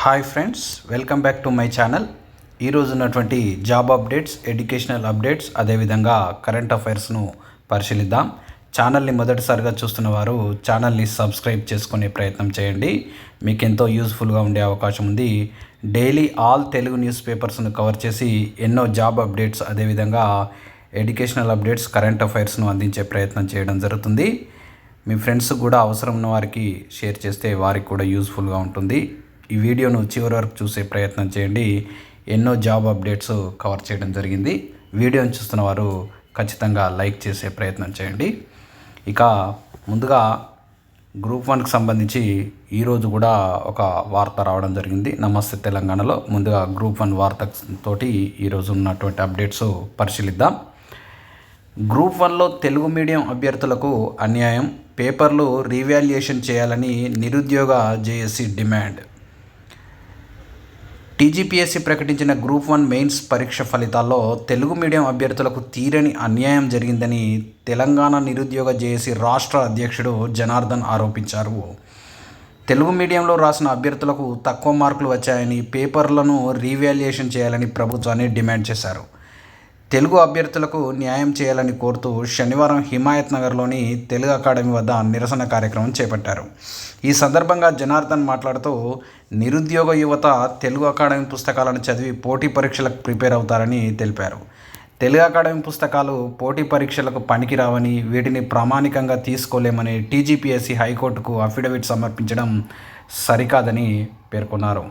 Hi friends welcome back to my channel ఈరోజు ఉన్నటువంటి job updates educational updates అదేవిధంగా current అఫైర్స్ను పరిశీలిద్దాం. ఛానల్ని మొదటిసారిగా చూస్తున్న వారు ఛానల్ని సబ్స్క్రైబ్ చేసుకునే ప్రయత్నం చేయండి. మీకు ఎంతో యూస్ఫుల్గా ఉండే అవకాశం ఉంది. డైలీ ఆల్ తెలుగు న్యూస్ పేపర్స్ను కవర్ చేసి ఎన్నో జాబ్ అప్డేట్స్ అదేవిధంగా ఎడ్యుకేషనల్ అప్డేట్స్ కరెంట్ అఫైర్స్ను అందించే ప్రయత్నం చేయడం జరుగుతుంది. మీ ఫ్రెండ్స్ కూడా అవసరం ఉన్న వారికి షేర్ చేస్తే వారికి కూడా యూస్ఫుల్గా ఉంటుంది. ఈ వీడియోను చివరి వరకు చూసే ప్రయత్నం చేయండి. ఎన్నో జాబ్ అప్డేట్స్ కవర్ చేయడం జరిగింది. వీడియోని చూస్తున్న వారు ఖచ్చితంగా లైక్ చేసే ప్రయత్నం చేయండి. ఇక ముందుగా గ్రూప్ వన్కి సంబంధించి ఈరోజు కూడా ఒక వార్త రావడం జరిగింది. నమస్తే తెలంగాణలో. ముందుగా గ్రూప్ వన్ వార్త తోటి ఈరోజు ఉన్నటువంటి అప్డేట్స్ పరిశీలిద్దాం. గ్రూప్ వన్లో తెలుగు మీడియం అభ్యర్థులకు అన్యాయం. పేపర్లు రీవాల్యుయేషన్ చేయాలని నిరుద్యోగ జేఏసీ డిమాండ్. టీజీపీఎస్సీ ప్రకటించిన గ్రూప్ వన్ మెయిన్స్ పరీక్ష ఫలితాల్లో తెలుగు మీడియం అభ్యర్థులకు తీరని అన్యాయం జరిగిందని తెలంగాణ నిరుద్యోగ జేఏసీ రాష్ట్ర అధ్యక్షుడు జనార్దన్ ఆరోపించారు. తెలుగు మీడియంలో రాసిన అభ్యర్థులకు తక్కువ మార్కులు వచ్చాయని పేపర్లను రీవాల్యుయేషన్ చేయాలని ప్రభుత్వాన్ని డిమాండ్ చేశారు. తెలుగు అభ్యర్థులకు న్యాయం చేయాలని కోరుతూ శనివారం హిమాయత్ నగర్లోని తెలుగు అకాడమీ వద్ద నిరసన కార్యక్రమం చేపట్టారు. ఈ సందర్భంగా జనార్దన్ మాట్లాడుతూ నిరుద్యోగ యువత తెలుగు అకాడమీ పుస్తకాలను చదివి పోటీ పరీక్షలకు ప్రిపేర్ అవుతారని తెలిపారు. తెలుగు అకాడమీ పుస్తకాలు పోటీ పరీక్షలకు పనికిరావని వీటిని ప్రామాణికంగా తీసుకోలేమని టీజీపీఎస్సీ హైకోర్టుకు అఫిడవిట్ సమర్పించడం సరికాదని పేర్కొన్నారు.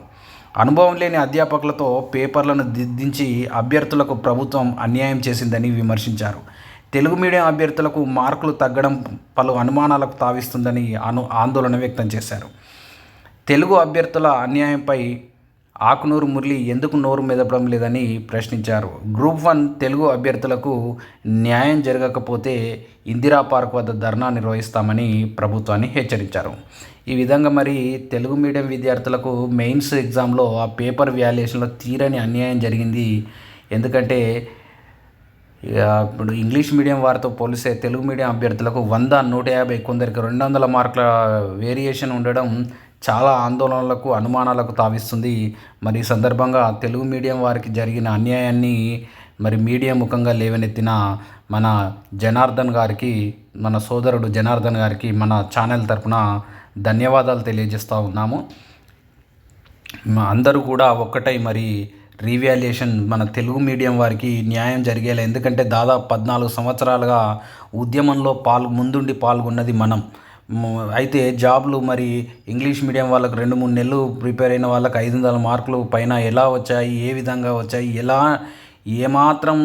అనుభవం లేని అధ్యాపకులతో పేపర్లను దిద్దించి అభ్యర్థులకు ప్రభుత్వం అన్యాయం చేసిందని విమర్శించారు. తెలుగు మీడియం అభ్యర్థులకు మార్కులు తగ్గడం పలు అనుమానాలకు తావిస్తుందని అను ఆందోళన వ్యక్తం చేశారు. తెలుగు అభ్యర్థుల అన్యాయంపై ఆకునూరు మురళి ఎందుకు నోరు మెదపడం లేదని ప్రశ్నించారు. గ్రూప్ వన్ తెలుగు అభ్యర్థులకు న్యాయం జరగకపోతే ఇందిరా పార్క్ వద్ద ధర్నా నిర్వహిస్తామని ప్రభుత్వాన్ని హెచ్చరించారు. ఈ విధంగా మరి తెలుగు మీడియం విద్యార్థులకు మెయిన్స్ ఎగ్జామ్లో ఆ పేపర్ వ్యాల్యుయేషన్లో తీరని అన్యాయం జరిగింది. ఎందుకంటే ఇప్పుడు ఇంగ్లీష్ మీడియం వారితో పోలిస్తే తెలుగు మీడియం అభ్యర్థులకు వంద నూట యాభై కొందరికి రెండు వందల మార్కుల వేరియేషన్ ఉండడం చాలా ఆందోళనలకు అనుమానాలకు తావిస్తుంది. మరి ఈ సందర్భంగా తెలుగు మీడియం వారికి జరిగిన అన్యాయాన్ని మరి మీడియా ముఖంగా లేవనెత్తిన మన జనార్దన్ గారికి మన సోదరుడు జనార్దన్ గారికి మన ఛానల్ తరపున ధన్యవాదాలు తెలియజేస్తూ ఉన్నాము. అందరూ కూడా ఒక్కటై మరి రీవాల్యుయేషన్ మన తెలుగు మీడియం వారికి న్యాయం జరిగేలా ఎందుకంటే దాదాపు పద్నాలుగు సంవత్సరాలుగా ఉద్యమంలో పాల్గొ ముందుండి పాల్గొన్నది మనం. అయితే జాబ్లు మరి ఇంగ్లీష్ మీడియం వాళ్ళకు రెండు మూడు నెలలు ప్రిపేర్ అయిన వాళ్ళకి ఐదు వందల మార్కులు పైన ఎలా వచ్చాయి ఏ విధంగా వచ్చాయి ఎలా ఏమాత్రం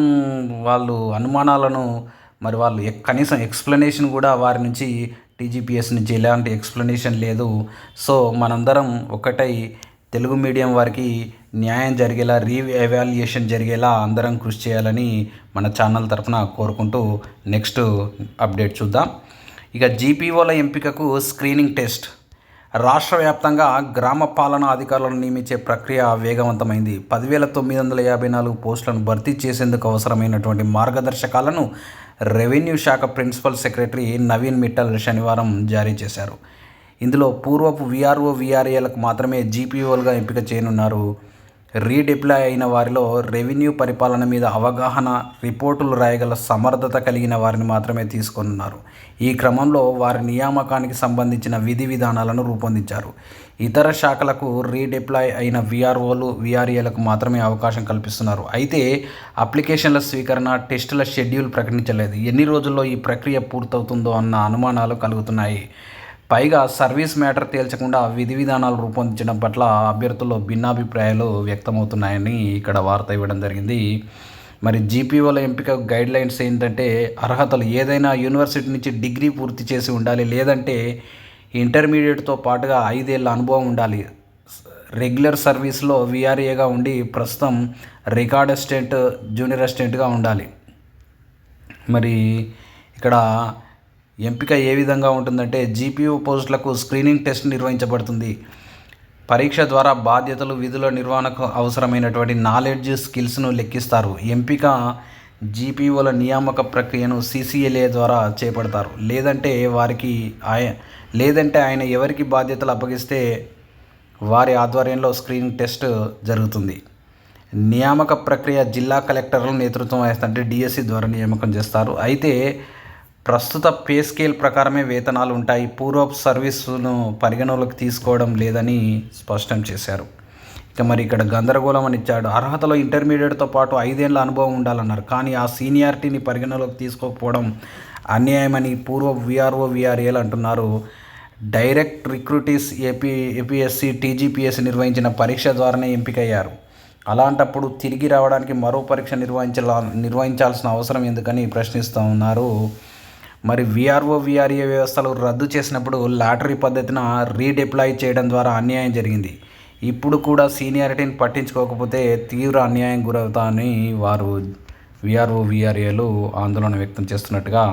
వాళ్ళు అనుమానాలను మరి వాళ్ళు కనీసం ఎక్స్ప్లెనేషన్ కూడా వారి నుంచి టీజీపీఎస్ నుంచి ఎలాంటి ఎక్స్ప్లెనేషన్ లేదు. సో మనందరం ఒకటై తెలుగు మీడియం వారికి న్యాయం జరిగేలా రీఎవాల్యుయేషన్ జరిగేలా అందరం కృషి చేయాలని మన ఛానల్ తరఫున కోరుకుంటూ నెక్స్ట్ అప్డేట్ చూద్దాం. ఇక జీపీఓల ఎంపికకు స్క్రీనింగ్ టెస్ట్. రాష్ట్ర వ్యాప్తంగా గ్రామ పాలనా అధికారులను నియమించే ప్రక్రియ వేగవంతమైంది. పదివేల తొమ్మిది వందల యాభై నాలుగు పోస్టులను భర్తీ చేసేందుకు అవసరమైనటువంటి మార్గదర్శకాలను రెవెన్యూ శాఖ ప్రిన్సిపల్ సెక్రటరీ నవీన్ మిట్టల్ శనివారం జారీ చేశారు. ఇందులో పూర్వపు విఆర్ఓ విఆర్ఏలకు మాత్రమే జీపీఓలుగా ఎంపిక చేయనున్నారు రీడిప్లాయ్ అయిన వారిలో రెవెన్యూ పరిపాలన మీద అవగాహన రిపోర్టులు రాయగల సమర్థత కలిగిన వారిని మాత్రమే తీసుకొనున్నారు. ఈ క్రమంలో వారి నియామకానికి సంబంధించిన విధి విధానాలను రూపొందించారు. ఇతర శాఖలకు రీడిప్లాయ్ అయిన విఆర్ఓలు విఆర్ఏలకు మాత్రమే అవకాశం కల్పిస్తున్నారు. అయితే అప్లికేషన్ల స్వీకరణ టెస్టుల షెడ్యూల్ ప్రకటించలేదు. ఎన్ని రోజుల్లో ఈ ప్రక్రియ పూర్తవుతుందో అన్న అనుమానాలు కలుగుతున్నాయి. పైగా సర్వీస్ మ్యాటర్ తేల్చకుండా విధి విధానాలు రూపొందించడం పట్ల అభ్యర్థుల్లో భిన్నాభిప్రాయాలు వ్యక్తమవుతున్నాయని ఇక్కడ వార్త ఇవ్వడం జరిగింది. మరి జీపీఓల ఎంపిక గైడ్ లైన్స్ ఏంటంటే అర్హతలు ఏదైనా యూనివర్సిటీ నుంచి డిగ్రీ పూర్తి చేసి ఉండాలి లేదంటే ఇంటర్మీడియట్తో పాటుగా ఐదేళ్ళ అనుభవం ఉండాలి. రెగ్యులర్ సర్వీస్లో విఆర్ఏగా ఉండి ప్రస్తుతం రికార్డ్ అసిస్టెంట్ జూనియర్ అసిస్టెంట్గా ఉండాలి. మరి ఇక్కడ ఎంపిక ఏ విధంగా ఉంటుందంటే జీపీయూ పోస్టులకు స్క్రీనింగ్ టెస్ట్ నిర్వహించబడుతుంది. పరీక్ష ద్వారా బాధ్యతలు విధుల నిర్వహణకు అవసరమైనటువంటి నాలెడ్జ్ స్కిల్స్ను లెక్కిస్తారు. ఎంపిక జీపీఓల నియామక ప్రక్రియను సీసీఎల్ఏ ద్వారా చేపడతారు. లేదంటే వారికి ఆయ లేదంటే ఆయన ఎవరికి బాధ్యతలు అప్పగిస్తే వారి ఆధ్వర్యంలో స్క్రీనింగ్ టెస్ట్ జరుగుతుంది. నియామక ప్రక్రియ జిల్లా కలెక్టర్లు నేతృత్వం వహిస్తుంటే డిఎస్సి ద్వారా నియామకం చేస్తారు. అయితే ప్రస్తుత పే స్కేల్ ప్రకారమే వేతనాలు ఉంటాయి. పూర్వపు సర్వీసును పరిగణలోకి తీసుకోవడం లేదని స్పష్టం చేశారు. ఇక మరి ఇక్కడ గందరగోళం అని ఇచ్చాడు. అర్హతలో ఇంటర్మీడియట్తో పాటు ఐదేళ్ళ అనుభవం ఉండాలన్నారు. కానీ ఆ సీనియారిటీని పరిగణలోకి తీసుకోకపోవడం అన్యాయమని పూర్వ విఆర్ఓ విఆర్ఏలు అంటున్నారు. Direct recruitees AP APSC TGPSC నిర్వహించిన పరీక్ష ద్వారానే ఎంపికయ్యారు. అలాంటప్పుడు తిరిగి రావడానికి మరో పరీక్ష నిర్వహించాల నిర్వహించాల్సిన అవసరం ఎందుకని ప్రశ్నిస్తూ ఉన్నారు మరి విఆర్ఓ విఆర్ఏ వ్యవస్థలు రద్దు చేసినప్పుడు లాటరీ పద్ధతిన రీడిప్లాయ్ చేయడం ద్వారా అన్యాయం జరిగింది. ఇప్పుడు కూడా సీనియారిటీని పట్టించుకోకపోతే తీవ్ర అన్యాయం గురవుతామని వారు విఆర్ఓ విఆర్ఏలు ఆందోళన వ్యక్తం చేస్తున్నట్టుగా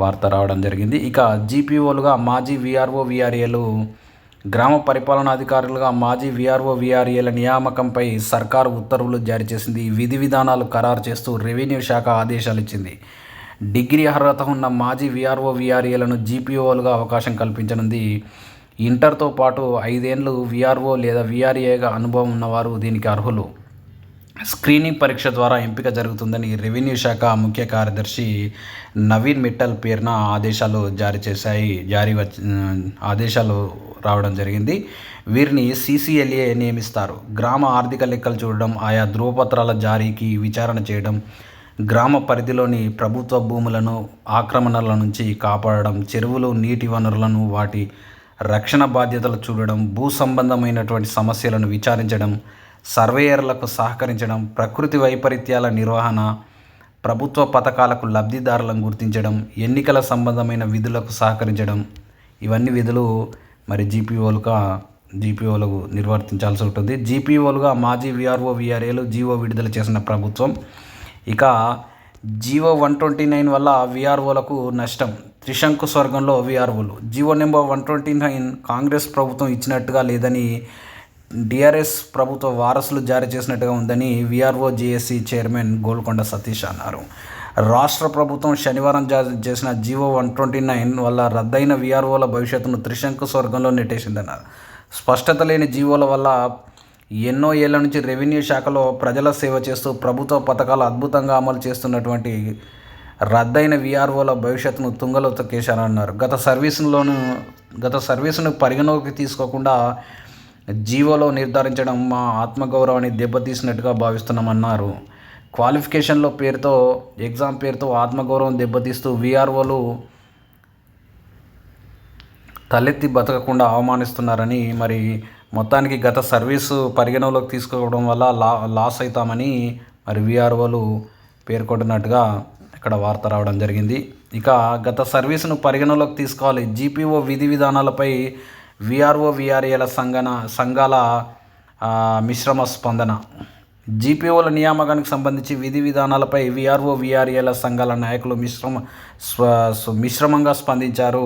వార్త రావడం జరిగింది. ఇక జీపీఓలుగా మాజీ విఆర్ఓ విఆర్ఏలు గ్రామ పరిపాలనాధికారులుగా మాజీ విఆర్ఓ విఆర్ఏల నియామకంపై సర్కారు ఉత్తర్వులు జారీ చేసింది. విధి విధానాలు ఖరారు చేస్తూ రెవెన్యూ శాఖ ఆదేశాలు ఇచ్చింది. డిగ్రీ అర్హత ఉన్న మాజీ విఆర్ఓ విఆర్ఏలను జీపీఓలుగా అవకాశం కల్పించనుంది. ఇంటర్తో పాటు ఐదేండ్లు విఆర్ఓ లేదా విఆర్ఏగా అనుభవం ఉన్నవారు దీనికి అర్హులు. స్క్రీనింగ్ పరీక్ష ద్వారా ఎంపిక జరుగుతుందని రెవెన్యూ శాఖ ముఖ్య కార్యదర్శి నవీన్ మిట్టల్ పేరున ఆదేశాలు జారీ చేశాయి. జారీ వచ్చి ఆదేశాలు రావడం జరిగింది. వీరిని సీసీఎల్ఏ నియమిస్తారు. గ్రామ ఆర్థిక లెక్కలు చూడడం ఆయా ధృవపత్రాల జారీకి విచారణ చేయడం గ్రామ పరిధిలోని ప్రభుత్వ భూములను ఆక్రమణల నుంచి కాపాడడం చెరువులు నీటి వనరులను వాటి రక్షణ బాధ్యతలు చూడడం భూ సంబంధమైనటువంటి సమస్యలను విచారించడం సర్వేయర్లకు సహకరించడం ప్రకృతి వైపరీత్యాల నిర్వహణ ప్రభుత్వ పథకాలకు లబ్ధిదారులను గుర్తించడం ఎన్నికల సంబంధమైన విధులకు సహకరించడం. ఇవన్నీ విధులు మరి జీపీఓలుగా జీపీఓలకు నిర్వర్తించాల్సి ఉంటుంది. జీపీఓలుగా మాజీ విఆర్ఓ విఆర్ఏలు జీవో విడుదల చేసిన ప్రభుత్వం ఇక జీవో వన్ ట్వంటీ నైన్ వల్ల విఆర్ఓలకు నష్టం. త్రిశంకు స్వర్గంలో విఆర్ఓలు. GO number one twenty nine Congress ప్రభుత్వం ఇచ్చినట్టుగా లేదని డిఆర్ఎస్ ప్రభుత్వ వారసులు జారీ చేసినట్టుగా ఉందని VRO JAC chairman Golconda Satish అన్నారు. రాష్ట్ర ప్రభుత్వం శనివారం జారీ చేసిన జీవో వన్ ట్వంటీ నైన్ వల్ల రద్దయిన విఆర్ఓల భవిష్యత్తును త్రిశంకు స్వర్గంలో నెట్టేసిందన్నారు. స్పష్టత లేని జీవోల వల్ల ఎన్నో ఏళ్ళ నుంచి రెవెన్యూ శాఖలో ప్రజల సేవ చేస్తూ ప్రభుత్వ పథకాలు అద్భుతంగా అమలు చేస్తున్నటువంటి రద్దయిన విఆర్ఓల భవిష్యత్తును తుంగలో తొక్కేశారన్నారు గత సర్వీసులోను గత సర్వీసును పరిగణలోకి తీసుకోకుండా జీవోలో నిర్ధారించడం మా ఆత్మగౌరవాన్ని దెబ్బతీసినట్టుగా భావిస్తున్నామన్నారు. క్వాలిఫికేషన్లో పేరుతో ఎగ్జామ్ పేరుతో ఆత్మగౌరవం దెబ్బతీస్తూ విఆర్ఓలు తలెత్తి బతకకుండా అవమానిస్తున్నారని మరి మొత్తానికి గత సర్వీసు పరిగణలోకి తీసుకోవడం వల్ల లా లాస్ అవుతామని మరి విఆర్ఓలు పేర్కొంటున్నట్టుగా ఇక్కడ వార్త రావడం జరిగింది. ఇక గత సర్వీసును పరిగణలోకి తీసుకోవాలి. జీపీఓ విధి విధానాలపై విఆర్ఓ విఆర్ఏల సంఘన సంఘాల మిశ్రమ స్పందన. జీపీఓల నియామకానికి సంబంధించి విధి విధానాలపై విఆర్ఓ విఆర్ఏల సంఘాల నాయకులు మిశ్రమ స్వ మిశ్రమంగా స్పందించారు.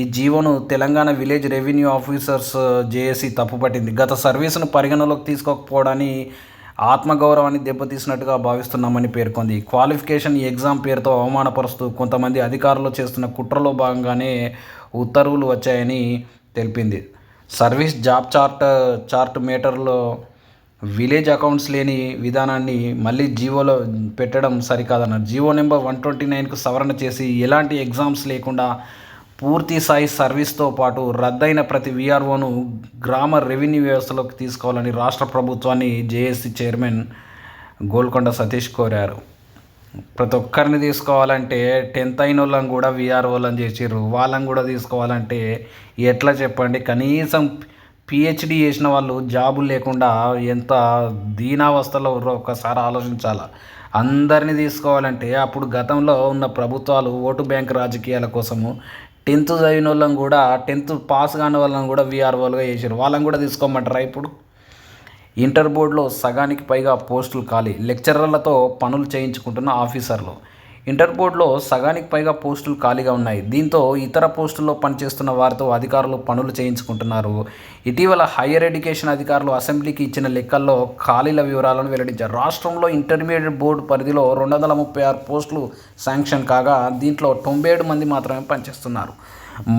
ఈ జీవోను Telangana village revenue officers JAC తప్పుపట్టింది. గత సర్వీసును పరిగణలోకి తీసుకోకపోవడాన్ని ఆత్మగౌరవాన్ని దెబ్బతీసినట్టుగా భావిస్తున్నామని పేర్కొంది. క్వాలిఫికేషన్ ఎగ్జామ్ పేరుతో అవమానపరుస్తూ కొంతమంది అధికారులు చేస్తున్న కుట్రలో భాగంగానే ఉత్తర్వులు వచ్చాయని తెలిపింది. సర్వీస్ జాబ్ చార్ట్ చార్ట్ మీటర్లో విలేజ్ అకౌంట్స్ లేని విధానాన్ని మళ్ళీ జీవోలో పెట్టడం సరికాదన్నారు. జీవో నెంబర్ వన్ ట్వంటీ నైన్కు సవరణ చేసి ఎలాంటి ఎగ్జామ్స్ లేకుండా పూర్తి స్థాయి సర్వీస్తో పాటు రద్దయిన ప్రతి విఆర్ఓను గ్రామ రెవెన్యూ వ్యవస్థలోకి తీసుకోవాలని రాష్ట్ర ప్రభుత్వాన్ని జేఏసీ చైర్మన్ గోల్కొండ సతీష్ కోరారు. ప్రతి ఒక్కరిని తీసుకోవాలంటే టెన్త్ అయిన వాళ్ళని కూడా విఆర్ఓలను చేసిర్రు. వాళ్ళని కూడా తీసుకోవాలంటే ఎట్లా చెప్పండి? కనీసం పిహెచ్డి చేసిన వాళ్ళు జాబులు లేకుండా ఎంత దీనావస్థలో ఒకసారి ఆలోచించాలి? అందరినీ తీసుకోవాలంటే అప్పుడు గతంలో ఉన్న ప్రభుత్వాలు ఓటు బ్యాంక్ రాజకీయాల కోసము టెన్త్ చదివిన వాళ్ళని కూడా టెన్త్ పాస్ కాని వాళ్ళని కూడా విఆర్ఓలుగా చేశారు వాళ్ళని కూడా తీసుకోమంటారా ఇప్పుడు? ఇంటర్ బోర్డులో సగానికి పైగా పోస్టులు ఖాళీ. లెక్చరర్లతో పనులు చేయించుకుంటున్న ఆఫీసర్లు. ఇంటర్ బోర్డులో సగానికి పైగా పోస్టులు ఖాళీగా ఉన్నాయి. దీంతో ఇతర పోస్టుల్లో పనిచేస్తున్న వారితో అధికారులు పనులు చేయించుకుంటున్నారు. ఇటీవల హైయర్ ఎడ్యుకేషన్ అధికారులు అసెంబ్లీకి ఇచ్చిన లెక్కల్లో ఖాళీల వివరాలను వెల్లడించారు. రాష్ట్రంలో ఇంటర్మీడియట్ బోర్డు పరిధిలో రెండు వందల ముప్పై ఆరు పోస్టులు శాంక్షన్ కాగా దీంట్లో తొంభై ఏడు మంది మాత్రమే పనిచేస్తున్నారు.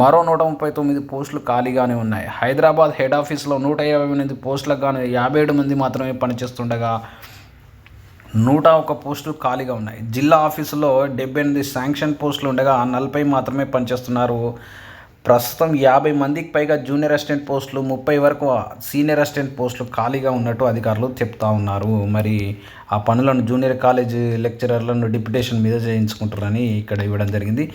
మరో నూట ముప్పై తొమ్మిది పోస్టులు ఖాళీగానే ఉన్నాయి. హైదరాబాద్ హెడ్ ఆఫీస్లో నూట యాభై ఎనిమిది పోస్టులకు గాను యాభై ఏడు మంది మాత్రమే పనిచేస్తుండగా నూట ఒక పోస్టులు ఖాళీగా ఉన్నాయి. జిల్లా ఆఫీసులో డెబ్బై ఎనిమిది శాంక్షన్ పోస్టులు ఉండగా నలభై మాత్రమే పనిచేస్తున్నారు. ప్రస్తుతం యాభై మందికి పైగా జూనియర్ అసిస్టెంట్ పోస్టులు ముప్పై వరకు సీనియర్ అసిస్టెంట్ పోస్టులు ఖాళీగా ఉన్నట్టు అధికారులు చెప్తా ఉన్నారు. మరి ఆ పనులను జూనియర్ కాలేజ్ లెక్చరర్లను డిప్యుటేషన్ మీద చేయించుకుంటారని ఇక్కడ ఇవ్వడం జరిగింది.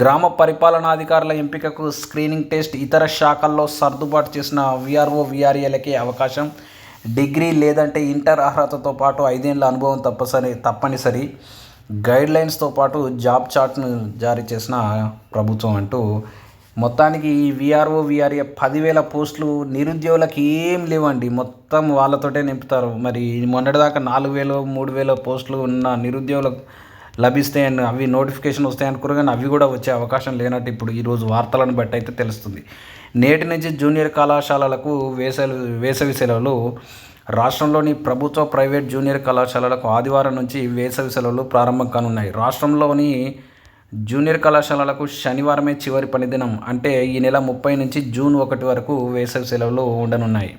గ్రామ పరిపాలనాధికారుల ఎంపికకు స్క్రీనింగ్ టెస్ట్ ఇతర శాఖల్లో సర్దుబాటు చేసిన విఆర్ఓ విఆర్ఏలకే అవకాశం. డిగ్రీ లేదంటే ఇంటర్ అర్హతతో పాటు ఐదేళ్ళ అనుభవం తప్పసరి తప్పనిసరి గైడ్ లైన్స్తో పాటు జాబ్ చార్ట్ను జారీ చేసిన ప్రభుత్వం అంటూ మొత్తానికి ఈ విఆర్ఓ విఆర్ఏ పదివేల పోస్టులు నిరుద్యోగులకు ఏం లేవండి. మొత్తం వాళ్ళతోటే నింపుతారు. మరి మొన్నటిదాకా నాలుగు వేలు మూడు వేల పోస్టులు ఉన్న నిరుద్యోగులకు లభిస్తాయని అవి నోటిఫికేషన్ వస్తాయి అనుకున్నారు కానీ అవి కూడా వచ్చే అవకాశం లేనట్టు ఇప్పుడు ఈరోజు వార్తలను బట్టి అయితే తెలుస్తుంది. నేటి నుంచి జూనియర్ కళాశాలలకు వేసవి వేసవి సెలవులు రాష్ట్రంలోని ప్రభుత్వ ప్రైవేట్ జూనియర్ కళాశాలలకు ఆదివారం నుంచి వేసవి సెలవులు ప్రారంభం కానున్నాయి. రాష్ట్రంలోని జూనియర్ కళాశాలలకు శనివారమే చివరి పనిదినం అంటే ఈ నెల ముప్పై నుంచి జూన్ ఒకటి వరకు వేసవి సెలవులు ఉండనున్నాయి.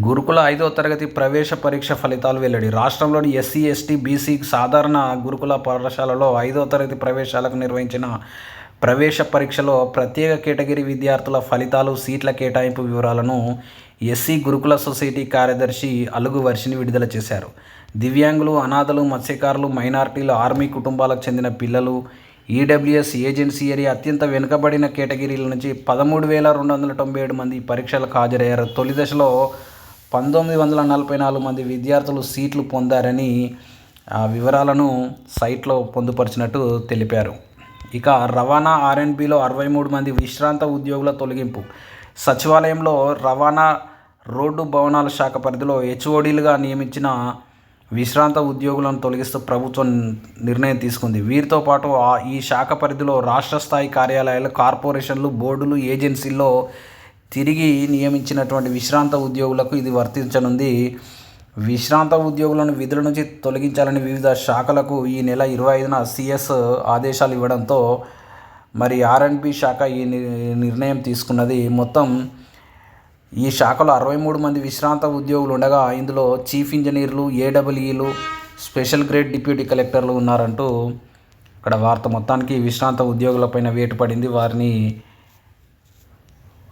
గురుకుల ఐదో తరగతి ప్రవేశ పరీక్ష ఫలితాలు వెల్లడి. రాష్ట్రంలోని ఎస్సీ ఎస్టీ బీసీ సాధారణ గురుకుల పాఠశాలలో ఐదో తరగతి ప్రవేశాలకు నిర్వహించిన ప్రవేశ పరీక్షలో ప్రత్యేక కేటగిరీ విద్యార్థుల ఫలితాలు సీట్ల కేటాయింపు వివరాలను ఎస్సీ గురుకుల సొసైటీ కార్యదర్శి అలుగు వర్షిని విడుదల చేశారు. దివ్యాంగులు అనాథలు మత్స్యకారులు మైనార్టీలు ఆర్మీ కుటుంబాలకు చెందిన పిల్లలు ఈడబ్ల్యూఎస్ ఏజెన్సీ ఏరియా అత్యంత వెనుకబడిన కేటగిరీల నుంచి పదమూడు వేల రెండు వందల తొంభై ఏడు మంది పరీక్షలకు హాజరయ్యారు. తొలి దశలో పంతొమ్మిది వందల నలభై నాలుగు మంది విద్యార్థులు సీట్లు పొందారని ఆ వివరాలను సైట్లో పొందుపరిచినట్టు తెలిపారు. ఇక రవాణా ఆర్ఎన్బిలో అరవై మూడు మంది విశ్రాంత ఉద్యోగుల తొలగింపు. సచివాలయంలో రవాణా రోడ్డు భవనాల శాఖ పరిధిలో హెచ్ఓడీలుగా నియమించిన విశ్రాంత ఉద్యోగులను తొలగిస్తూ ప్రభుత్వం నిర్ణయం తీసుకుంది. వీరితో పాటు ఈ శాఖ పరిధిలో రాష్ట్ర స్థాయి కార్యాలయాలు కార్పొరేషన్లు బోర్డులు ఏజెన్సీల్లో తిరిగి నియమించినటువంటి విశ్రాంత ఉద్యోగులకు ఇది వర్తించనుంది. విశ్రాంత ఉద్యోగులను విధుల నుంచి తొలగించాలని వివిధ శాఖలకు ఈ నెల ఇరవై ఐదున సిఎస్ ఆదేశాలు ఇవ్వడంతో మరి ఆర్ఎండ్బి శాఖ ఈ నిర్ణయం తీసుకున్నది. మొత్తం ఈ శాఖలో అరవై మూడు మంది విశ్రాంత ఉద్యోగులు ఉండగా ఇందులో చీఫ్ ఇంజనీర్లు ఏడబ్ల్యూలు స్పెషల్ గ్రేడ్ డిప్యూటీ కలెక్టర్లు ఉన్నారంటూ ఇక్కడ వార్త మొత్తానికి విశ్రాంత ఉద్యోగులపైన వేటు పడింది వారిని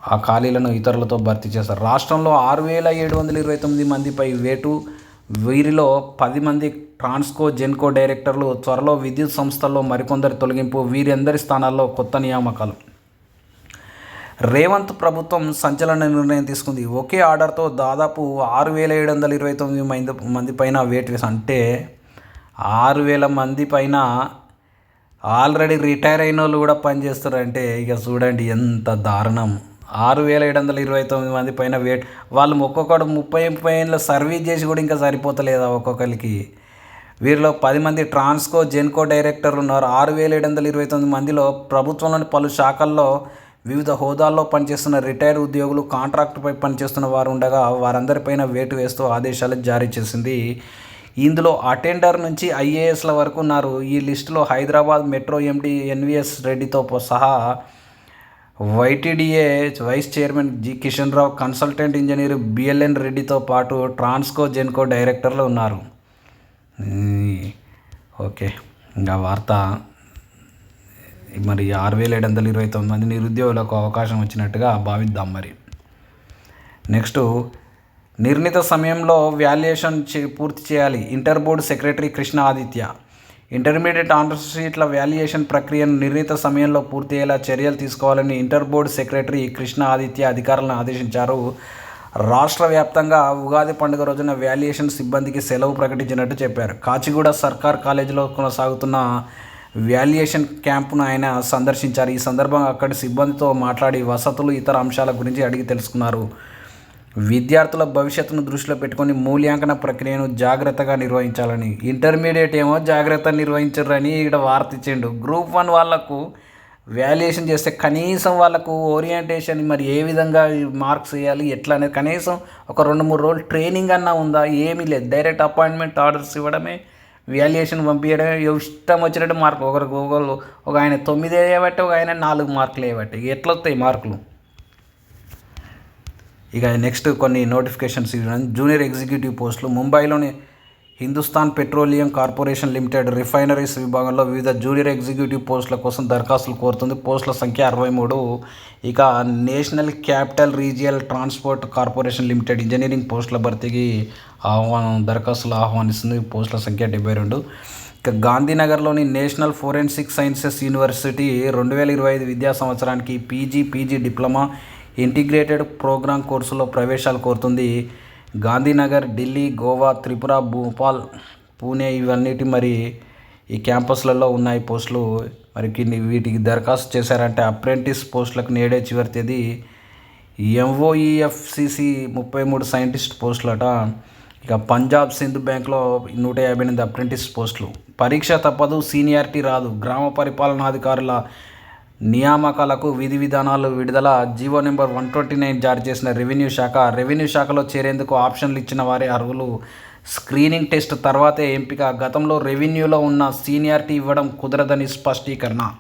ఆ ఖాళీలను ఇతరులతో భర్తీ చేస్తారు. రాష్ట్రంలో ఆరు వేల ఏడు వందల ఇరవై తొమ్మిది మందిపై వేటు. వీరిలో పది మంది ట్రాన్స్కో జెన్కో డైరెక్టర్లు. త్వరలో విద్యుత్ సంస్థల్లో మరికొందరి తొలగింపు. వీరందరి స్థానాల్లో కొత్త నియామకాలు. రేవంత్ ప్రభుత్వం సంచలన నిర్ణయం తీసుకుంది. ఒకే ఆర్డర్తో దాదాపు ఆరు వేల ఏడు వందల ఇరవై తొమ్మిది మంది మంది పైన వేట్ వేసి అంటే ఆరు వేల మంది పైన ఆల్రెడీ రిటైర్ అయిన వాళ్ళు కూడా పనిచేస్తారంటే ఇక చూడండి ఎంత దారుణం. ఆరు వేల ఏడు వందల ఇరవై తొమ్మిది మంది పైన వేట్ వాళ్ళు ఒక్కొక్కడు ముప్పై ముప్పై ఏళ్ళ సర్వీస్ చేసి కూడా ఇంకా సరిపోతలేదా ఒక్కొక్కరికి? వీరిలో పది మంది ట్రాన్స్కో జెన్కో డైరెక్టర్లు ఉన్నారు. ఆరు వేల ఏడు వందల ఇరవై తొమ్మిది మందిలో ప్రభుత్వంలోని పలు శాఖల్లో వివిధ హోదాల్లో పనిచేస్తున్న రిటైర్ ఉద్యోగులు కాంట్రాక్టుపై పనిచేస్తున్న వారు ఉండగా వారందరిపైన వేటు వేస్తూ ఆదేశాలు జారీ చేసింది. ఇందులో అటెండర్ నుంచి ఐఏఎస్ల వరకు ఉన్నారు. ఈ లిస్టులో హైదరాబాద్ మెట్రో ఎండి ఎన్విఎస్ రెడ్డితో సహా YTDA vice chairman G Kishan Rao consultant engineer BLN రెడ్డితో పాటు ట్రాన్స్కో జెన్కో డైరెక్టర్లు ఉన్నారు. ఓకే ఇంకా వార్త. మరి ఆరు వేల ఏడు వందల ఇరవై తొమ్మిది మంది నిరుద్యోగులకు అవకాశం వచ్చినట్టుగా భావిద్దాం మరి. నెక్స్ట్ నిర్ణీత సమయంలో వాల్యుయేషన్ చే పూర్తి చేయాలి. Inter board secretary Krishna Aditya. Intermediate answer సీట్ల వాల్యుయేషన్ ప్రక్రియను నిర్ణీత సమయంలో పూర్తయ్యేలా చర్యలు తీసుకోవాలని inter board secretary Krishna Aditya అధికారులను ఆదేశించారు. రాష్ట్ర వ్యాప్తంగా ఉగాది పండుగ రోజున వాల్యుయేషన్ సిబ్బందికి సెలవు ప్రకటించినట్టు చెప్పారు. కాచిగూడ సర్కార్ కాలేజీలో కొనసాగుతున్న వాల్యుయేషన్ క్యాంపును ఆయన సందర్శించారు. ఈ సందర్భంగా అక్కడి సిబ్బందితో మాట్లాడి వసతులు ఇతర అంశాల గురించి అడిగి తెలుసుకున్నారు. విద్యార్థుల భవిష్యత్తును దృష్టిలో పెట్టుకొని మూల్యాంకన ప్రక్రియను జాగ్రత్తగా నిర్వహించాలని. ఇంటర్మీడియట్ ఏమో జాగ్రత్త నిర్వహించరని ఇక్కడ వార్త ఇచ్చిండు. గ్రూప్ వన్ వాళ్ళకు వాల్యుయేషన్ చేస్తే కనీసం వాళ్ళకు ఓరియంటేషన్ మరి ఏ విధంగా మార్క్స్ వేయాలి ఎట్లా అనేది కనీసం ఒక రెండు మూడు రోజులు ట్రైనింగ్ అన్నా ఉందా? ఏమీ లేదు. డైరెక్ట్ అపాయింట్మెంట్ ఆర్డర్స్ ఇవ్వడమే వాల్యుయేషన్ పంపించడమే. ఇష్టం వచ్చినట్టు మార్కులు. ఒకరికి ఒకరు ఒక ఆయన తొమ్మిది వేయబట్టి ఒక ఆయన నాలుగు మార్కులు వేయబట్టి. ఎట్లా వస్తాయి మార్కులు? ఇక నెక్స్ట్ కొన్ని నోటిఫికేషన్స్ జూనియర్ ఎగ్జిక్యూటివ్ పోస్టులు ముంబైలోని Hindustan petroleum corporation limited refineries విభాగంలో వివిధ జూనియర్ ఎగ్జిక్యూటివ్ పోస్టుల కోసం దరఖాస్తులు కోరుతుంది. పోస్టుల సంఖ్య అరవై మూడు. ఇక national capital regional transport corporation limited engineering పోస్టుల భర్తీకి ఆహ్వానం దరఖాస్తులు ఆహ్వానిస్తుంది. పోస్టుల సంఖ్య డెబ్బై రెండు. ఇక గాంధీనగర్లోని నేషనల్ ఫోరెన్సిక్ సైన్సెస్ యూనివర్సిటీ రెండు వేల ఇరవై ఐదు విద్యా సంవత్సరానికి PG PG diploma integrated program కోర్సులో ప్రవేశాలు కోరుతుంది. గాంధీనగర్ ఢిల్లీ గోవా త్రిపుర భోపాల్ పూణే ఇవన్నిటి మరి ఈ క్యాంపస్లలో ఉన్నాయి పోస్టులు. మరి వీటికి దరఖాస్తు చేశారంటే అప్రెంటిస్ పోస్టులకు నేడే చివరి తేదీ. ఎంఓఈఎఫ్సిసి ముప్పై మూడు సైంటిస్ట్ పోస్టులట. ఇక పంజాబ్ సింధ్ బ్యాంక్లో నూట యాభై ఎనిమిది అప్రెంటిస్ పోస్టులు. పరీక్ష తప్పదు సీనియారిటీ రాదు. గ్రామ పరిపాలనాధికారుల నియామకాలకు విధి విధానాలు విడుదల GO number one twenty nine జారీ చేసిన రెవెన్యూ శాఖ రెవెన్యూ శాఖలో చేరేందుకు ఆప్షన్లు ఇచ్చిన వారి అర్హులు. స్క్రీనింగ్ టెస్ట్ తర్వాతే ఎంపిక. గతంలో రెవెన్యూలో ఉన్న సీనియారిటీ ఇవ్వడం కుదరదని స్పష్టీకరణ.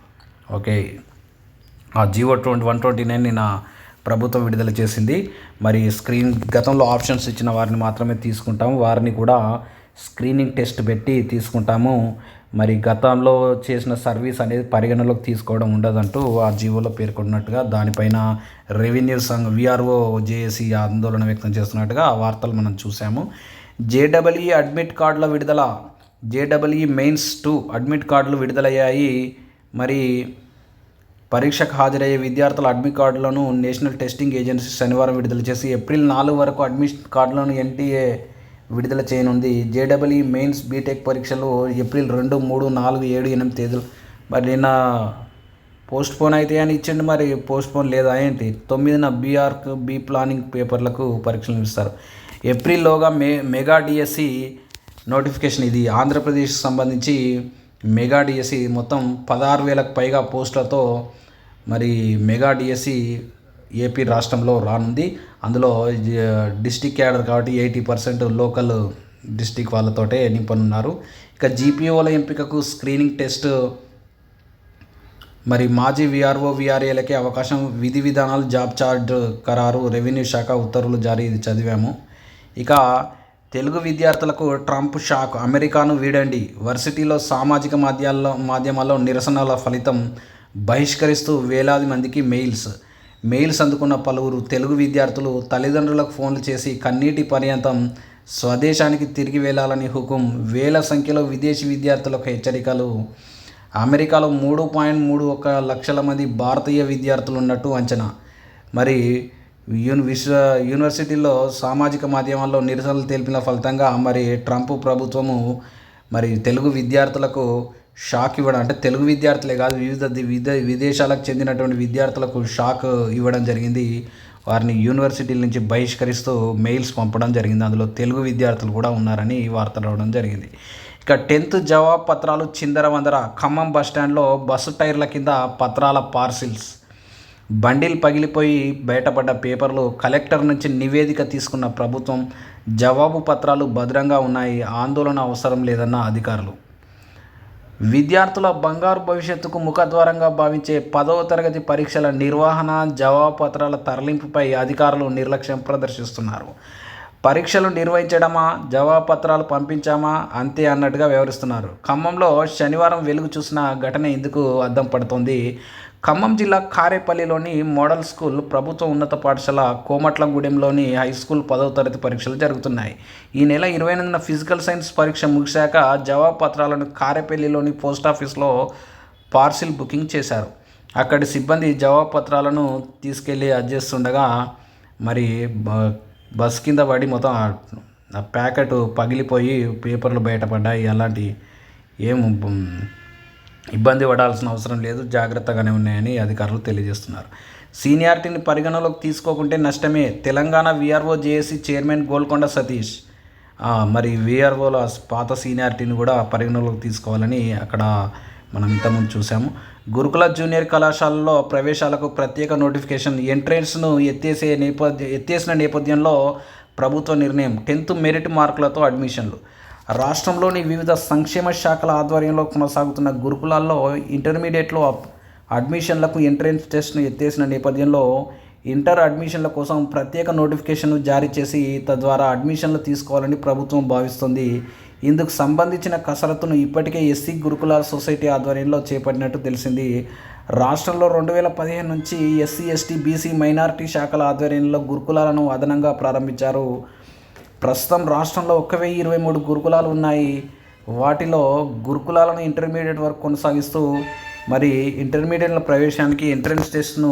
ఓకే. ఆ GO twenty one twenty nine నిన్న ప్రభుత్వం విడుదల చేసింది. మరి స్క్రీన్ గతంలో ఆప్షన్స్ ఇచ్చిన వారిని మాత్రమే తీసుకుంటాము. వారిని కూడా స్క్రీనింగ్ టెస్ట్ పెట్టి తీసుకుంటాము. మరి గతంలో చేసిన సర్వీస్ అనేది పరిగణలోకి తీసుకోవడం ఉండదంటూ ఆ జీవోలో పేర్కొన్నట్టుగా దానిపైన రెవెన్యూ సంఘ విఆర్ఓ జేఏసీ ఆందోళన వ్యక్తం చేస్తున్నట్టుగా ఆ వార్తలు మనం చూసాము జేడబ్ల్ఈ అడ్మిట్ కార్డుల విడుదల జేడబ్ల్ఈ మెయిన్స్ టూ అడ్మిట్ కార్డులు విడుదలయ్యాయి. మరి పరీక్షకు హాజరయ్యే విద్యార్థుల అడ్మిట్ కార్డులను నేషనల్ టెస్టింగ్ ఏజెన్సీ శనివారం విడుదల చేసి ఏప్రిల్ నాలుగు వరకు అడ్మిషన్ కార్డులను ఎన్టీఏ విడుదల చేయనుంది. జేడబ్ల్ఈ మెయిన్స్ బీటెక్ పరీక్షలు ఏప్రిల్ రెండు మూడు నాలుగు ఏడు ఎనిమిది తేదీలు. మరి నిన్న పోస్ట్పోన్ అయితే అని ఇచ్చిండు మరి పోస్ట్పోన్ లేదా ఏంటి? తొమ్మిదిన బీఆర్కు బీ ప్లానింగ్ పేపర్లకు పరీక్షలు ఇస్తారు. ఏప్రిల్లోగా మే మెగా డిఎస్సి నోటిఫికేషన్ ఇది. ఆంధ్రప్రదేశ్ సంబంధించి మెగా డిఎస్సి మొత్తం పదహారు వేలకు పైగా పోస్టులతో మరి మెగా డిఎస్సి ఏపీ రాష్ట్రంలో రానుంది. అందులో డిస్టిక్ క్యాడర్ కాబట్టి ఎయిటీ పర్సెంట్ లోకల్ డిస్టిక్ వాళ్ళతోటే నింపనున్నారు. ఇక జీపీఓల ఎంపికకు స్క్రీనింగ్ టెస్ట్ మరి మాజీ విఆర్ఓ విఆర్ఏలకే అవకాశం. విధి విధానాలు జాబ్ చార్ట్ ఖరారు రెవెన్యూ శాఖ ఉత్తర్వులు జారీ చదివాము. ఇక తెలుగు విద్యార్థులకు ట్రంప్ షాక్ అమెరికాను వీడండి. వర్సిటీలో సామాజిక మాధ్యాల్లో మాధ్యమాల్లో నిరసనల ఫలితం బహిష్కరిస్తూ వేలాది మందికి మెయిల్స్. మెయిల్స్ అందుకున్న పలువురు తెలుగు విద్యార్థులు తల్లిదండ్రులకు ఫోన్లు చేసి కన్నీటి పర్యంతం స్వదేశానికి తిరిగి వెళ్ళాలని హుకుం వేల సంఖ్యలో విదేశీ విద్యార్థులకు హెచ్చరికలు. అమెరికాలో మూడు పాయింట్ మూడు ఒక లక్షల మంది భారతీయ విద్యార్థులు ఉన్నట్టు అంచనా. మరి యూని విశ్వ యూనివర్సిటీలో సామాజిక మాధ్యమాల్లో నిరసనలు తెలిపిన ఫలితంగా మరి ట్రంప్ ప్రభుత్వము మరి తెలుగు విద్యార్థులకు షాక్ ఇవ్వడం. అంటే తెలుగు విద్యార్థులే కాదు వివిధ ది- విద విదేశాలకు చెందినటువంటి విద్యార్థులకు షాక్ ఇవ్వడం జరిగింది. వారిని యూనివర్సిటీల నుంచి బహిష్కరిస్తూ మెయిల్స్ పంపడం జరిగింది. అందులో తెలుగు విద్యార్థులు కూడా ఉన్నారని వార్త రావడం జరిగింది. ఇక టెన్త్ జవాబు పత్రాలు చిందరవందర. ఖమ్మం బస్టాండ్లో బస్సు టైర్ల కింద పత్రాల పార్సిల్స్. బండిల్ పగిలిపోయి బయటపడ్డ పేపర్లు కలెక్టర్ నుంచి నివేదిక తీసుకున్న ప్రభుత్వం జవాబు పత్రాలు భద్రంగా ఉన్నాయి ఆందోళన అవసరం లేదన్న అధికారులు. విద్యార్థుల బంగారు భవిష్యత్తుకు ముఖద్వారంగా భావించే పదవ తరగతి పరీక్షల నిర్వహణ జవాబు పత్రాల తరలింపుపై అధికారులు నిర్లక్ష్యం ప్రదర్శిస్తున్నారు. పరీక్షలు నిర్వహించడమా జవాబు పత్రాలు పంపించామా అంతే అన్నట్టుగా వ్యవహరిస్తున్నారు ఖమ్మంలో శనివారం వెలుగు చూసిన ఘటన ఎందుకు అద్దం పడుతోంది. ఖమ్మం జిల్లా కారేపల్లిలోని మోడల్ స్కూల్ ప్రభుత్వ ఉన్నత పాఠశాల కోమట్లంగూడెంలోని హై స్కూల్ పదవ తరగతి పరీక్షలు జరుగుతున్నాయి. ఈ నెల ఇరవై ఎనిమిదిన ఫిజికల్ సైన్స్ పరీక్ష ముగిశాక జవాబు పత్రాలను కారేపల్లిలోని పోస్ట్ ఆఫీస్లో పార్సిల్ బుకింగ్ చేశారు. అక్కడి సిబ్బంది జవాబు పత్రాలను తీసుకెళ్ళి అజ్జేస్తుండగా మరి బ- బస్ కింద పడి మొత్తం ప్యాకెట్ పగిలిపోయి పేపర్లు బయటపడ్డాయి. అలాంటి ఏం ఇబ్బంది పడాల్సిన అవసరం లేదు జాగ్రత్తగానే ఉన్నాయని అధికారులు తెలియజేస్తున్నారు. సీనియారిటీని పరిగణలోకి తీసుకోకుంటే నష్టమే. Telangana VRO JAC chairman Golconda Satish మరి విఆర్ఓల పాత సీనియారిటీని కూడా పరిగణలోకి తీసుకోవాలని అక్కడ మనం ఇంతకుముందు చూసాము గురుకుల జూనియర్ కళాశాలలో ప్రవేశాలకు ప్రత్యేక నోటిఫికేషన్ ఎంట్రెన్స్ను ఎత్తేసే నేపథ్య ఎత్తేసిన నేపథ్యంలో ప్రభుత్వ నిర్ణయం. టెన్త్ మెరిట్ మార్కులతో అడ్మిషన్లు. రాష్ట్రంలోని వివిధ సంక్షేమ శాఖల ఆధ్వర్యంలో కొనసాగుతున్న గురుకులాల్లో ఇంటర్మీడియట్లో అప్- అడ్మిషన్లకు ఎంట్రన్స్ టెస్ట్ను ఎత్తేసిన నేపథ్యంలో ఇంటర్ అడ్మిషన్ల కోసం ప్రత్యేక నోటిఫికేషన్ను జారీ చేసి తద్వారా అడ్మిషన్లు తీసుకోవాలని ప్రభుత్వం భావిస్తుంది. ఇందుకు సంబంధించిన కసరత్తును ఇప్పటికే ఎస్సీ గురుకులాల సొసైటీ ఆధ్వర్యంలో చేపట్టినట్టు తెలిసింది. రాష్ట్రంలో రెండు వేల పదిహేను నుంచి ఎస్సీ ఎస్టీ బీసీ మైనారిటీ శాఖల ఆధ్వర్యంలో గురుకులాలను అదనంగా ప్రారంభించారు. ప్రస్తుతం రాష్ట్రంలో ఒక వెయ్యి ఇరవై మూడు గురుకులాలు ఉన్నాయి. వాటిలో గురుకులాలను ఇంటర్మీడియట్ వరకు కొనసాగిస్తూ మరి ఇంటర్మీడియట్ల ప్రవేశానికి ఎంట్రన్స్ టెస్ట్ను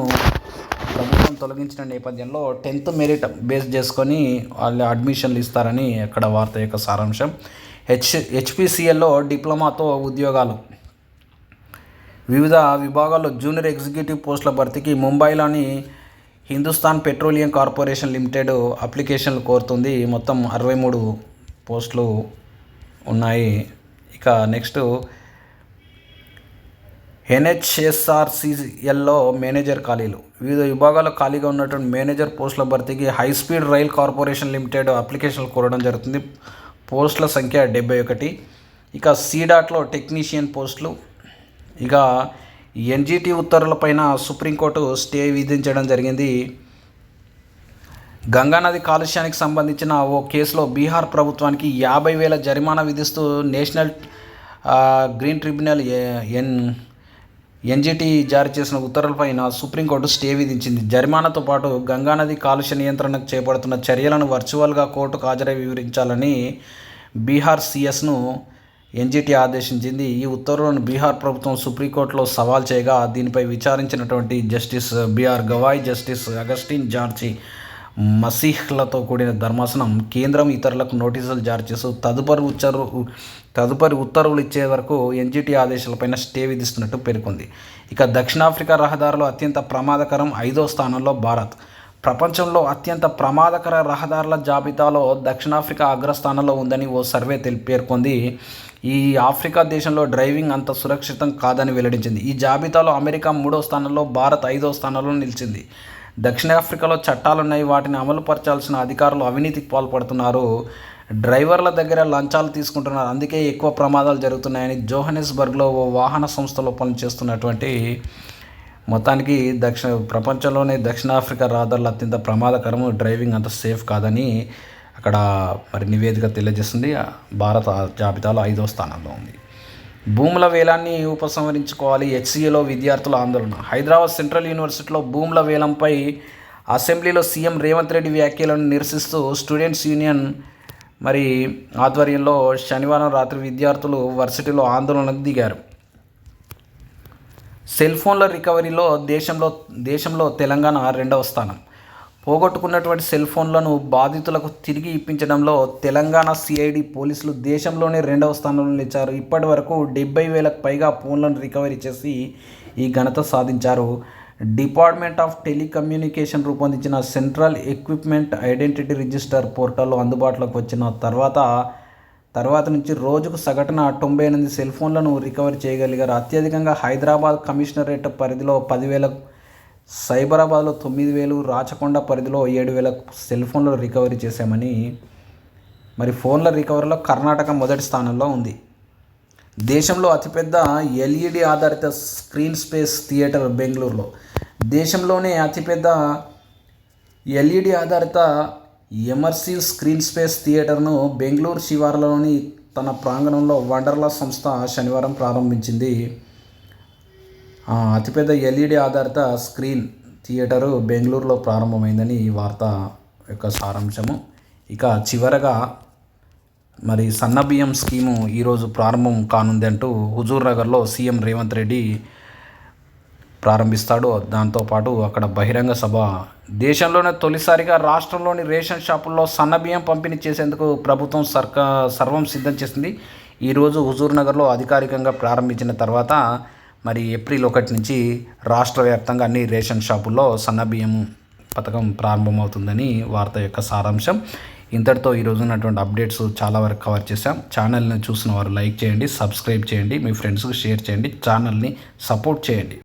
ప్రభుత్వం తొలగించిన నేపథ్యంలో టెన్త్ మెరిట్ బేస్ చేసుకొని వాళ్ళు అడ్మిషన్లు ఇస్తారని అక్కడ వార్త యొక్క సారాంశం. హెచ్ హెచ్పిసిఎల్లో డిప్లొమాతో ఉద్యోగాలు. వివిధ విభాగాల్లో జూనియర్ ఎగ్జిక్యూటివ్ పోస్టుల భర్తీకి ముంబైలోని హిందుస్థాన్ పెట్రోలియం కార్పొరేషన్ లిమిటెడ్ అప్లికేషన్లు కోరుతుంది. మొత్తం అరవై మూడు పోస్టులు ఉన్నాయి. ఇక నెక్స్ట్ ఎన్హెచ్ఎస్ఆర్సిఎల్లో మేనేజర్ ఖాళీలు. వివిధ విభాగాల్లో ఖాళీగా ఉన్నటువంటి మేనేజర్ పోస్టుల భర్తీకి high speed rail corporation limited అప్లికేషన్లు కోరడం జరుగుతుంది. పోస్టుల సంఖ్య డెబ్బై ఒకటి. ఇక సీడాట్లో టెక్నీషియన్ పోస్టులు. ఇక ఎన్జిటి ఉత్తర్వులపైన సుప్రీంకోర్టు స్టే విధించడం జరిగింది. గంగానది కాలుష్యానికి సంబంధించిన ఓ కేసులో బీహార్ ప్రభుత్వానికి యాభై వేల జరిమానా విధిస్తూ national green tribunal N NGT జారీ చేసిన ఉత్తర్వులపైన సుప్రీంకోర్టు స్టే విధించింది. జరిమానాతో పాటు గంగానది కాలుష్య నియంత్రణకు చేపడుతున్న చర్యలను వర్చువల్గా కోర్టుకు హాజరై వివరించాలని బీహార్ సిఎస్ను ఎన్జిటి ఆదేశించింది ఈ ఉత్తర్వులను బీహార్ ప్రభుత్వం సుప్రీంకోర్టులో సవాల్ చేయగా దీనిపై విచారించినటువంటి justice BR Gavai justice Augustine George మసీహ్లతో కూడిన ధర్మాసనం కేంద్రం ఇతరులకు నోటీసులు జారీ చేస్తూ తదుపరి ఉత్తర్వు తదుపరి ఉత్తర్వులు ఇచ్చే వరకు ఎన్జిటి ఆదేశాలపైన స్టే విధిస్తున్నట్టు పేర్కొంది. ఇక దక్షిణాఫ్రికా రహదారులు అత్యంత ప్రమాదకరం ఐదో స్థానంలో భారత్. ప్రపంచంలో అత్యంత ప్రమాదకర రహదారుల జాబితాలో దక్షిణాఫ్రికా అగ్రస్థానంలో ఉందని ఓ సర్వే తెలి పేర్కొంది. ఈ ఆఫ్రికా దేశంలో డ్రైవింగ్ అంత సురక్షితం కాదని వెల్లడించింది. ఈ జాబితాలో అమెరికా మూడో స్థానంలో భారత్ ఐదో స్థానంలో నిలిచింది. దక్షిణాఫ్రికాలో చట్టాలున్నాయి. వాటిని అమలు పరచాల్సిన అధికారులు అవినీతికి పాల్పడుతున్నారు. డ్రైవర్ల దగ్గర లంచాలు తీసుకుంటున్నారు. అందుకే ఎక్కువ ప్రమాదాలు జరుగుతున్నాయని జోహనెస్బర్గ్లో ఓ వాహన సంస్థలో పనిచేస్తున్నటువంటి మొత్తానికి దక్షిణ ప్రపంచంలోనే దక్షిణాఫ్రికా రహదారులు అత్యంత ప్రమాదకరము. డ్రైవింగ్ అంత సేఫ్ కాదని అక్కడ మరి నివేదిక తెలియజేస్తుంది. భారత జాబితాలో ఐదవ స్థానంలో ఉంది. భూముల వేలాన్ని ఉపసంహరించుకోవాలి. హెచ్సిఏలో విద్యార్థుల ఆందోళన. హైదరాబాద్ సెంట్రల్ యూనివర్సిటీలో భూముల వేలంపై అసెంబ్లీలో సీఎం రేవంత్ రెడ్డి వ్యాఖ్యలను నిరసిస్తూ స్టూడెంట్స్ యూనియన్ మరి ఆధ్వర్యంలో శనివారం రాత్రి విద్యార్థులు వర్సిటీలో ఆందోళనకు దిగారు. సెల్ ఫోన్ల రికవరీలో దేశంలో దేశంలో తెలంగాణ రెండవ స్థానం. పోగొట్టుకున్నటువంటి సెల్ ఫోన్లను బాధితులకు తిరిగి ఇప్పించడంలో తెలంగాణ సిఐడి పోలీసులు దేశంలోనే రెండవ స్థానంలో నిలిచారు. ఇప్పటి వరకు డెబ్బై వేలకు పైగా ఫోన్లను రికవరీ చేసి ఈ ఘనత సాధించారు. డిపార్ట్మెంట్ ఆఫ్ టెలికమ్యూనికేషన్ రూపొందించిన సెంట్రల్ ఎక్విప్మెంట్ ఐడెంటిటీ రిజిస్టర్ పోర్టల్లో అందుబాటులోకి వచ్చిన తర్వాత తర్వాత నుంచి రోజుకు సగటున తొంభై ఎనిమిది సెల్ ఫోన్లను రికవరీ చేయగలిగారు. అత్యధికంగా హైదరాబాద్ కమిషనరేట్ పరిధిలో పదివేలకు సైబరాబాద్లో తొమ్మిది వేలు రాచకొండ పరిధిలో ఏడు వేల సెల్ ఫోన్లు రికవరీ చేశామని మరి ఫోన్ల రికవరీలో కర్ణాటక మొదటి స్థానంలో ఉంది. దేశంలో అతిపెద్ద ఎల్ఈడి ఆధారిత స్క్రీన్ స్పేస్ థియేటర్ బెంగళూరులో. దేశంలోనే అతిపెద్ద ఎల్ఈడి ఆధారిత ఎమర్సివ్ స్క్రీన్ స్పేస్ థియేటర్ను బెంగళూరు శివార్లలోని తన ప్రాంగణంలో వండర్లా సంస్థ శనివారం ప్రారంభించింది. అతిపెద్ద ఎల్ఈడి ఆధారిత స్క్రీన్ థియేటరు బెంగళూరులో ప్రారంభమైందని ఈ వార్త యొక్క సారాంశము. ఇక చివరగా మరి సన్నబియ్యం స్కీము ఈరోజు ప్రారంభం కానుంది అంటూ హుజూర్ నగర్లో సీఎం రేవంత్ రెడ్డి ప్రారంభిస్తాడు. దాంతోపాటు అక్కడ బహిరంగ సభ. దేశంలోనే తొలిసారిగా రాష్ట్రంలోని రేషన్ షాపుల్లో సన్నబియ్యం పంపిణీ చేసేందుకు ప్రభుత్వం సర్కా సర్వం సిద్ధం చేసింది. ఈరోజు హుజూర్ నగర్లో అధికారికంగా ప్రారంభించిన తర్వాత మరి ఏప్రిల్ ఒకటి నుంచి రాష్ట్ర వ్యాప్తంగా అన్ని రేషన్ షాపుల్లో సన్నబియ్యం పథకం ప్రారంభమవుతుందని వార్త యొక్క సారాంశం. ఇంతటితో ఈరోజు ఉన్నటువంటి అప్డేట్స్ చాలా వరకు కవర్ చేశాం. ఛానల్ని చూసిన వారు లైక్ చేయండి సబ్స్క్రైబ్ చేయండి మీ ఫ్రెండ్స్కి షేర్ చేయండి ఛానల్ని సపోర్ట్ చేయండి.